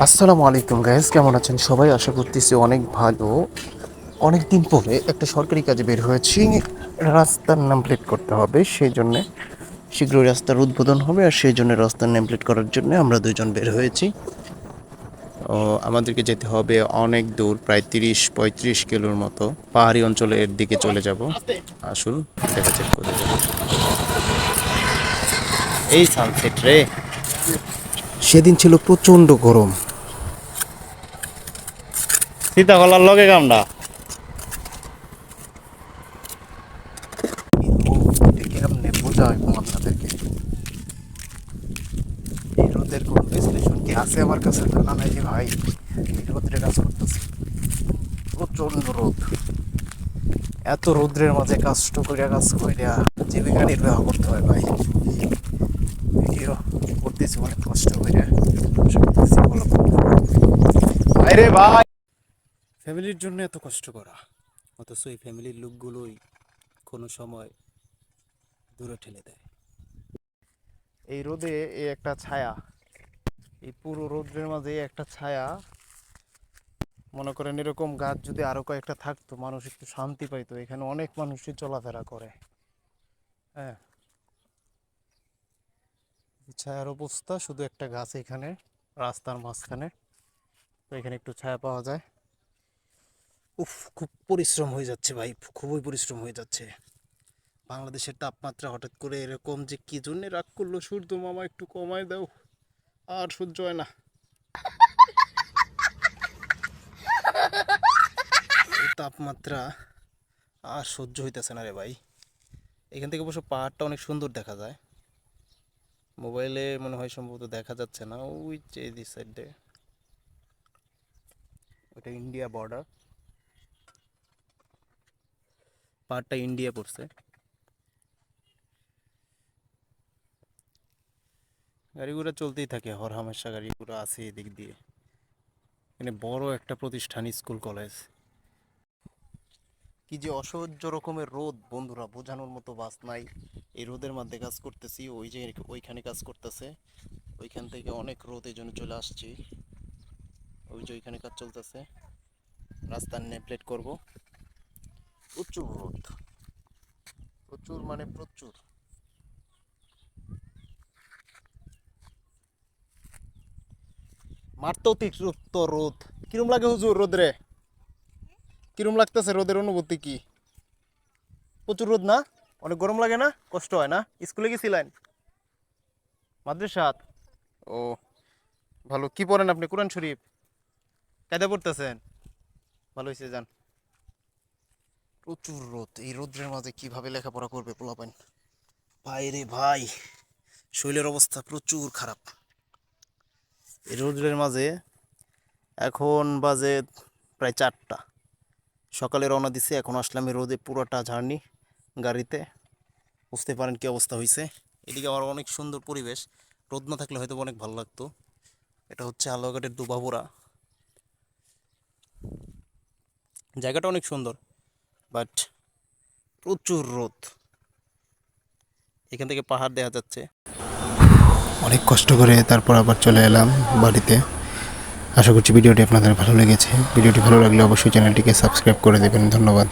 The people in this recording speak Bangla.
আসসালামু আলাইকুম গাইস কেমন আছেন সবাই? আশা করতেছি অনেক ভালো। অনেক দিন পরে একটা সরকারি কাজে বের হয়েছি। রাস্তার নাম প্লেট করতে হবে সেই জন্যে শীঘ্রই রাস্তার উদ্বোধন হবে আর সেই জন্য রাস্তার নাম প্লেট করার জন্য আমরা দুজন বের হয়েছি। আমাদেরকে যেতে হবে অনেক দূর, প্রায় তিরিশ, পঁয়ত্রিশ কিলোর মতো। পাহাড়ি অঞ্চলের দিকে চলে যাব। আসুন, দেখা যাক এই সানসেট রে। সেদিন ছিল প্রচণ্ড গরম। সীতা কলার লগে কামটা? আপনাদেরকে এই রোদের কোন বিশ্লেষণ কি আছে আমার কাছে? জানা নাই যে ভাই এই রোদ্রে কাজ করতেছে। প্রচণ্ড রোদ। এত রৌদ্রের মাঝে কষ্ট করিয়া কাজ করিয়া জীবিকা নির্বাহ করতে হয় ভাই। করতেছি অনেক কষ্ট করিয়া আশা আরে ভাই! ফ্যামিলির জন্য এত কষ্ট করা। অথচ এই ফ্যামিলির লোকগুলোই কোনো সময় দূরে ঠেলে দেয়। এই রোদে এই একটা ছায়া এই পুরো রোদ্রের মাঝে একটা ছায়া মনে করেন এরকম গাছ যদি আরও কয়েকটা থাকতো মানুষ একটু শান্তি পাইতো। এখানে অনেক মানুষই চলাফেরা করে। হ্যাঁ ছায়ার অবস্থা, শুধু একটা গাছ এখানে, রাস্তার মাঝখানে। তো এখানে একটু ছায়া পাওয়া যায়। উফ, খুব পরিশ্রম হয়ে যাচ্ছে ভাই, খুবই পরিশ্রম হয়ে যাচ্ছে। বাংলাদেশের তাপমাত্রা হঠাৎ করে এরকম যে কি জন্যে রাগ করল, সূর্য মামা একটু কমায় দাও, আর সহ্য হয় না। তাপমাত্রা আর সহ্য হইতেছে না রে ভাই। এখান থেকে অবশ্য পাহাড়টা অনেক সুন্দর দেখা যায়। মোবাইলে মনে হয় সম্ভবত দেখা যাচ্ছে না, ওই যে এই সাইডে ওটা ইন্ডিয়া বর্ডার পাহাড়টা ইন্ডিয়া পড়ছে। গাড়িগুলো চলতেই থাকে হর হামেশা গাড়িগুলো আছে এদিক দিয়ে। এখানে বড় একটা প্রতিষ্ঠান, স্কুল, কলেজ। কি যে অসহ্য রকমের রোদ, বন্ধুরা বোঝানোর মতো বাস নাই। এই রোদের মধ্যে কাজ করতেছি, ওই যে ওইখানে কাজ করতেছে। ওইখান থেকে অনেক রোদ এই জন্য চলে আসছি। ওই যে ওইখানে কাজ চলতেছে। রাস্তার নেপ্লেট করব। প্রচুর রোদ। প্রচুর মানে প্রচুর। মারতে অতিরিক্ত রোদ। কিরম লাগে হুজুর রোদরে? কিরম লাগতেছে রোদের অনুভূতি কি? প্রচুর রোদ না? অনেক গরম লাগে না? কষ্ট হয় না? স্কুলে গেছিলেন মাদ্রাসাত? ও, ভালো। কি পড়েন আপনি? কোরআন শরীফ? কায়দা পড়তেছেন? ভালো হয়েছে যান। প্রচুর রোদ। এই রোদ্রের মাঝে কীভাবে লেখাপড়া করবে পোলাপান ভাই রে ভাই, শরীরের অবস্থা প্রচুর খারাপ। এই রোদ্রের মাঝে এখন বাজে প্রায় চারটা। সকালে রওনা দিছে, এখন আসলাম রোদে পুরোটা জার্নি গাড়িতে। বুঝতে পারেন কি অবস্থা হয়েছে এদিকে আমার অনেক সুন্দর পরিবেশ। রোদ না থাকলে হয়তো অনেক ভালো লাগতো। এটা হচ্ছে আলোঘাটের দুবাবুরা। জায়গাটা অনেক সুন্দর, বাট প্রচুর রোদ। এখান থেকে পাহাড় দেখা যাচ্ছে। অনেক কষ্ট করে তারপর আবার চলে এলাম বাড়িতে। আশা করছি ভিডিওটি আপনাদের ভালো লেগেছে। ভিডিওটি ভালো লাগলে অবশ্যই চ্যানেলটিকে সাবস্ক্রাইব করে দেবেন। ধন্যবাদ।